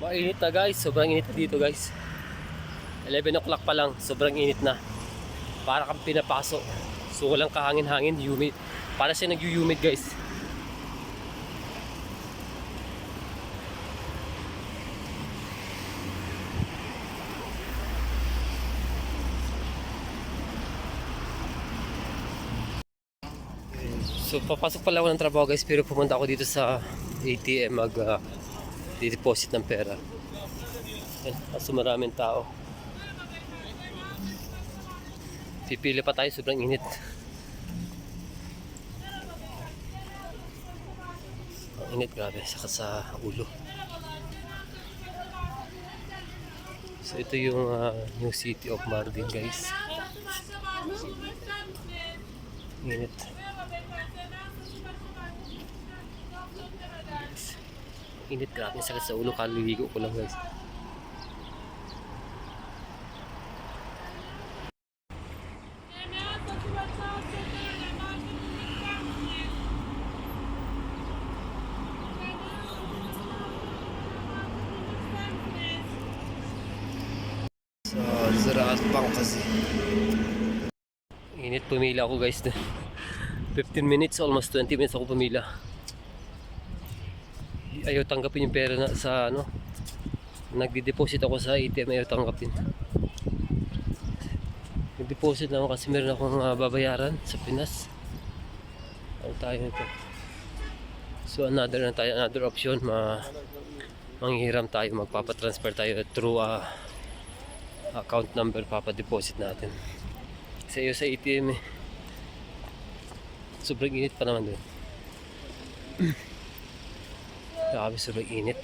Mainit na guys, sobrang init na dito guys. 11 o'clock pa lang, sobrang init na. Para kang pinapaso. So walang kahangin-hangin, humid. Para siya nag-humid guys. So papasok pala ako ng trabaho guys pero pumunta ako dito sa ATM mag uh, deposit ng pera. Yan, kaso maraming tao. Pipili pa tayo, sobrang init. Ang init, grabe, saka sa ulo. So ito yung uh, new city of Mardin guys. Init. Init, grabe, sakit sa ulo, kaliligo ko lang guys. Sa Ziraat Bank kasi. Init pumila ako guys. 15 minutes, almost 20 minutes ako pumila. Ayaw tanggapin yung pera na sa ano. Nagdi-deposit ako sa ATM, ayaw tanggapin. Nag-deposit na ako kasi meron akong ah, babayaran sa Pinas. Ano tayo nito? So another na tayo, another option, ma manghihiram tayo, magpapatransfer tayo through a account number papadeposit natin. Sa iyo sa ATM eh. Sobrang init pa naman doon. Grabe, sobrang init.